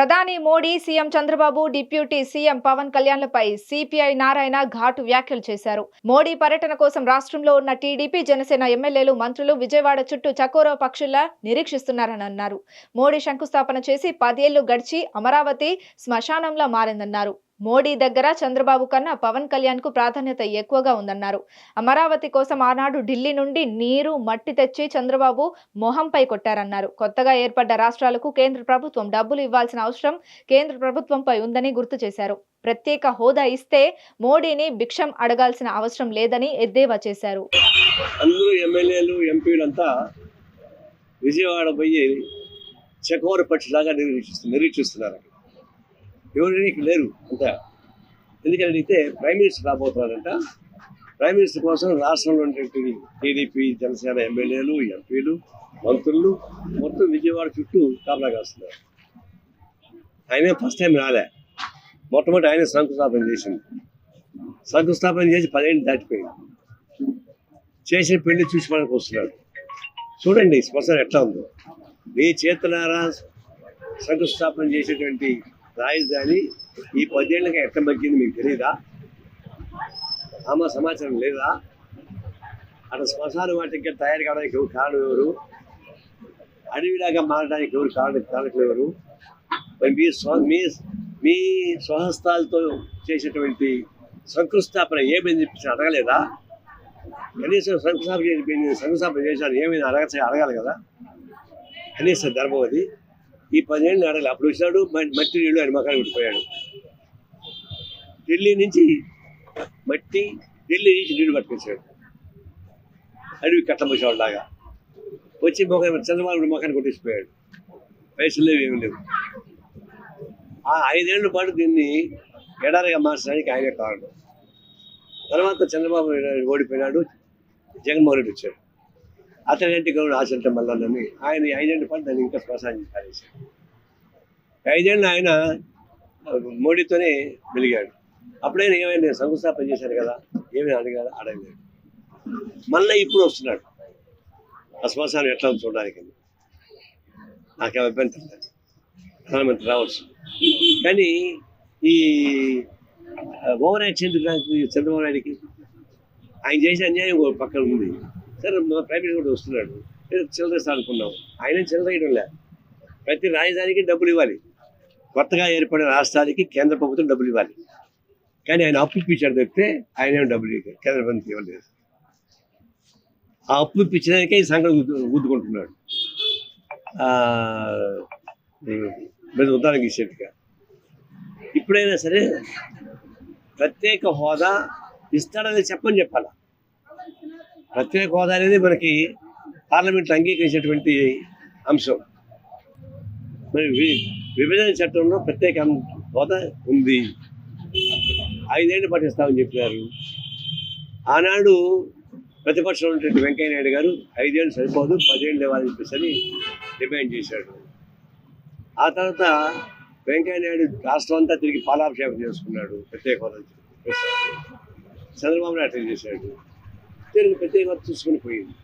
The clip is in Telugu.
ప్రధాని Modi CM Chandrababu deputy CM Pawan కళ్యాణ్లపై CPI Narayana ఘాటు వ్యాఖ్యలు చేశారు. మోడీ పర్యటన కోసం రాష్ట్రంలో ఉన్న టీడీపీ జనసేన ఎమ్మెల్యేలు మంత్రులు విజయవాడ చుట్టూ చకోరో పక్షుల్లా నిరీక్షిస్తున్నారని అన్నారు. మోడీ శంకుస్థాపన చేసి పదేళ్ళు గడిచి అమరావతి శ్మశానంలా మారిందన్నారు. మోడీ దగ్గర చంద్రబాబు కన్నా పవన్ కళ్యాణ్కు ప్రాధాన్యత ఎక్కువగా ఉందన్నారు. అమరావతి కోసం ఆనాడు ఢిల్లీ నుండి నీరు మట్టి తెచ్చి చంద్రబాబు మొహంపై కొట్టారన్నారు. కొత్తగా ఏర్పడ్డ రాష్ట్రాలకు కేంద్ర ప్రభుత్వం డబ్బులు ఇవ్వాల్సిన అవసరం కేంద్ర ప్రభుత్వంపై ఉందని గుర్తు చేశారు. ప్రత్యేక హోదా ఇస్తే మోడీని భిక్షం అడగాల్సిన అవసరం లేదని ఎద్దేవా చేశారు. అందరూ ఎమ్మెల్యేలు ఎంపీలంతా విజయవాడ పోయి పక్షిలాగా నిరీక్షిస్తున్నారు. ఎవరైనా ఇక్కడ లేరు అంత. ఎందుకని అడిగితే ప్రైమ్ మినిస్టర్ రాబోతున్నారంట. ప్రైమ్ మినిస్టర్ కోసం రాష్ట్రంలో ఉన్నటువంటి టీడీపీ జనసేన ఎమ్మెల్యేలు ఎంపీలు మంత్రులు మొత్తం విజయవాడ చుట్టూ కాపలా కాస్తున్నారు. ఆయనే ఫస్ట్ టైం రాలే. మొట్టమొదటి ఆయన శంకుస్థాపన చేసింది శంకుస్థాపన చేసి పదిహేను దాటిపోయింది చేసిన పెళ్ళి చూసుకోవడానికి వస్తున్నాడు. చూడండి శ్మశానం ఎట్లా ఉందో. మీ చేతులారా శంకుస్థాపన చేసేటువంటి రాజధాని ఈ పదేళ్ళకి ఎట్లా మగ్గింది మీకు తెలియదా ఆమె సమాచారం లేదా? అక్కడ శ్మశాన వాటికి తయారు కావడానికి ఎవరు కారణం ఎవరు? అడవిలాగా మారడానికి ఎవరు కారణ కారణం ఎవరు? మీ స్వ మీ మీ స్వహస్తాలతో చేసేటువంటి శంకుస్థాపన ఏమైంది చెప్పి అడగలేదా? కనీసం శంకుస్థాపన చేసి శంకుస్థాపన చేశారు ఏమైనా అడగ అడగాలి కదా? కనీసం ధర్మం అది. ఈ పదిహేను అడగలు అప్పుడు వచ్చినాడు మట్టి నీళ్ళు ఆయన మకాలు విడిపోయాడు ఢిల్లీ నుంచి మట్టి ఢిల్లీ నుంచి నీళ్ళు పట్టుకొచ్చాడు. అడవి కట్టబోసేవాడు లాగా వచ్చి మొక్క చంద్రబాబు మొఖాన్ని కొట్టేసిపోయాడు. పైసలు లేవు ఏమి లేవు. ఆ ఐదేళ్ళ పాటు దీన్ని ఎడారిగా మార్చడానికి ఆయనే కారణం. తర్వాత చంద్రబాబు ఓడిపోయినాడు జగన్మోహన్ రెడ్డి వచ్చాడు. అతనంటే గౌరవ ఆచరణ మల్లని ఆయన ఈ ఐదేళ్ళ పాటు దాన్ని ఇంకా శ్మశానం పారేశాడు ఐదేళ్ళు ఆయన మోడీతోనే వెలిగాడు అప్పుడైనా ఏమైనా నేను శంకుస్థాపన చేశాను కదా? ఏమైనా అడిగారు అడగలేదు. మళ్ళీ ఇప్పుడు వస్తున్నాడు. ఆ శ్మశానం ఎట్లా చూడడానికి. నాకేం అభ్యంతరం లేదు. ప్రధానమంత్రి రావచ్చు. కానీ ఈ ఓవర్ యాక్షన్ చంద్రబాబు నాయుడికి ఆయన చేసే అన్యాయం పక్కన ఉంది. సరే మా ప్రైమ్ మినిస్టర్ కూడా వస్తున్నాడు. ఏదో చిల్లరేస్తా అనుకున్నాం. ఆయన చిల్లరేయడం లే. ప్రతి రాజధానికి డబ్బులు ఇవ్వాలి. కొత్తగా ఏర్పడిన రాష్ట్రానికి కేంద్ర ప్రభుత్వం డబ్బులు ఇవ్వాలి. కానీ ఆయన అప్పు ఇప్పించాడు తప్పితే ఆయన ఏం డబ్బులు కేంద్ర ప్రభుత్వం ఇవ్వలేదు. ఆ అప్పు ఇప్పించడానికే ఈ సంఘం ఊదుకుంటున్నాడు. మీద ఉదాహరణకి ఇచ్చేట్టుగా ఇప్పుడైనా సరే ప్రత్యేక హోదా ఇస్తాడని చెప్పని చెప్పాలా? ప్రత్యేక హోదా అనేది మనకి పార్లమెంట్లో అంగీకరించినటువంటి అంశం. మరి వి- విభజన చట్టంలో ప్రత్యేక అం- హోదా ఉంది. ఐదేళ్ళు పట్టిస్తామని చెప్పారు. ఆనాడు ప్రతిపక్షంలో ఉన్నటువంటి వెంకయ్య నాయుడు గారు ఐదేళ్ళు సరిపోదు పదేళ్ళు ఇవ్వాలని చెప్పేసి అని డిమాండ్ చేశాడు. ఆ తర్వాత వెంకయ్య నాయుడు రాష్ట్రం అంతా తిరిగి పాలాభిషేకం చేసుకున్నాడు ప్రత్యేక హోదా చంద్రబాబు నాయుడు చేశాడు. తెలుగు ప్రత్యేకత చూసుకుని పోయింది.